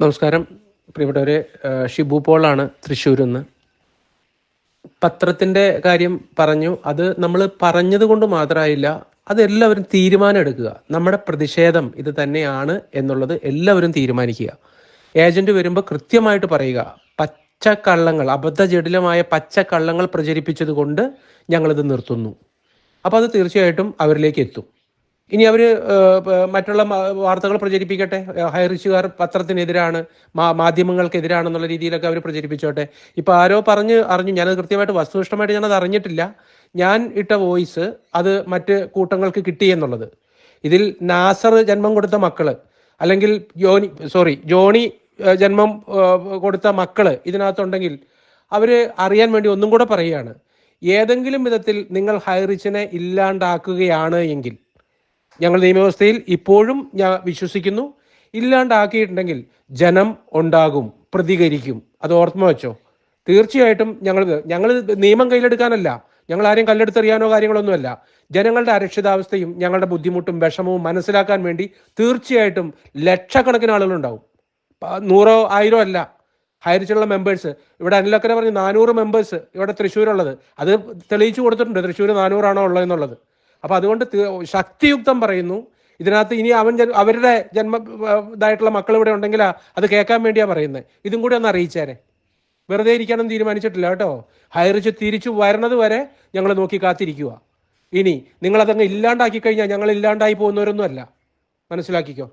നമസ്കാരം. പ്രിയപ്പെട്ടവരെ ഷിബു പോളാണ് തൃശ്ശൂരിൽ നിന്ന് പത്രത്തിന്റെ കാര്യം പറഞ്ഞു. അത് നമ്മൾ പറഞ്ഞത് കൊണ്ട് മാത്രമായില്ല അത് എല്ലാവരും തീരുമാനം എടുക്കുക. നമ്മുടെ പ്രതിഷേധം ഇത് തന്നെയാണ് എന്നുള്ളത് എല്ലാവരും തീരുമാനിക്കുക. ഏജന്റ് വരുമ്പോൾ കൃത്യമായിട്ട് പറയുക. പച്ചക്കള്ളങ്ങൾ അബദ്ധജടിലമായ പച്ചക്കള്ളങ്ങൾ പ്രചരിപ്പിച്ചത് കൊണ്ട് ഞങ്ങളിത് നിർത്തുന്നു. അപ്പോൾ അത് തീർച്ചയായിട്ടും അവരിലേക്ക് എത്തും. ഇനി അവർ മറ്റുള്ള വാർത്തകൾ പ്രചരിപ്പിക്കട്ടെ? ഹൈറിച്ചുകാർ പത്രത്തിനെതിരാണ് മാധ്യമങ്ങൾക്കെതിരാണെന്നുള്ള രീതിയിലൊക്കെ അവർ പ്രചരിപ്പിച്ചോട്ടെ? ഇപ്പൊ ആരോ പറഞ്ഞ് അറിഞ്ഞു. ഞാനത് കൃത്യമായിട്ട് വസ്തുനിഷ്ഠമായിട്ട് ഞാനത് അറിഞ്ഞിട്ടില്ല. ഞാൻ ഇട്ട വോയിസ് അത് മറ്റ് കൂട്ടങ്ങൾക്ക് കിട്ടി എന്നുള്ളത്. ഇതിൽ നാസർ ജന്മം കൊടുത്ത മക്കൾ അല്ലെങ്കിൽ ജോണി സോറി ജോണി ജന്മം കൊടുത്ത മക്കൾ ഇതിനകത്തുണ്ടെങ്കിൽ അവർ അറിയാൻ വേണ്ടി ഒന്നും കൂടെ പറയുകയാണ്. ഏതെങ്കിലും വിധത്തിൽ നിങ്ങൾ ഹൈറിച്ചിനെ ഇല്ലാണ്ടാക്കുകയാണ് എങ്കിൽ ഞങ്ങൾ നിയമവ്യവസ്ഥയിൽ ഇപ്പോഴും ഞാൻ വിശ്വസിക്കുന്നു. ഇല്ലാണ്ടാക്കിയിട്ടുണ്ടെങ്കിൽ ജനം ഉണ്ടാകും പ്രതികരിക്കും. അത് ഓർമ്മ വെച്ചോ? തീർച്ചയായിട്ടും ഞങ്ങൾ ഞങ്ങൾ നിയമം കയ്യിലെടുക്കാനല്ല. ഞങ്ങൾ ആരെയും കല്ലെടുത്തെറിയാനോ കാര്യങ്ങളൊന്നുമല്ല. ജനങ്ങളുടെ അരക്ഷിതാവസ്ഥയും ഞങ്ങളുടെ ബുദ്ധിമുട്ടും വിഷമവും മനസ്സിലാക്കാൻ വേണ്ടി തീർച്ചയായിട്ടും ലക്ഷക്കണക്കിന് ആളുകളുണ്ടാവും. നൂറോ ആയിരോ അല്ല. ഹൈറിച്ചുള്ള മെമ്പേഴ്സ്. ഇവിടെ അനിലക്കര പറഞ്ഞു നാനൂറ് മെമ്പേഴ്സ് ഇവിടെ തൃശ്ശൂരുള്ളത്. അത് തെളിയിച്ചു കൊടുത്തിട്ടുണ്ട്. തൃശ്ശൂർ നാനൂറാണോ ഉള്ളത് എന്നുള്ളത് അപ്പൊ അതുകൊണ്ട് ശക്തിയുക്തം പറയുന്നു. ഇതിനകത്ത് ഇനി അവൻ അവരുടെ ജന്മ ഇതായിട്ടുള്ള മക്കൾ ഇവിടെ ഉണ്ടെങ്കിൽ അത് കേൾക്കാൻ വേണ്ടിയാ പറയുന്നത് ഇതും കൂടി ഒന്ന് അറിയിച്ചേരെ. വെറുതെ ഇരിക്കാനൊന്നും തീരുമാനിച്ചിട്ടില്ല കേട്ടോ. ഹൈറിച്ച് തിരിച്ചു വരണത് വരെ ഞങ്ങൾ നോക്കി കാത്തിരിക്കുക ഇനി നിങ്ങളതങ്ങ് ഇല്ലാണ്ടാക്കി കഴിഞ്ഞാൽ ഞങ്ങൾ ഇല്ലാണ്ടായി പോകുന്നവരൊന്നും അല്ല. മനസ്സിലാക്കിക്കോ?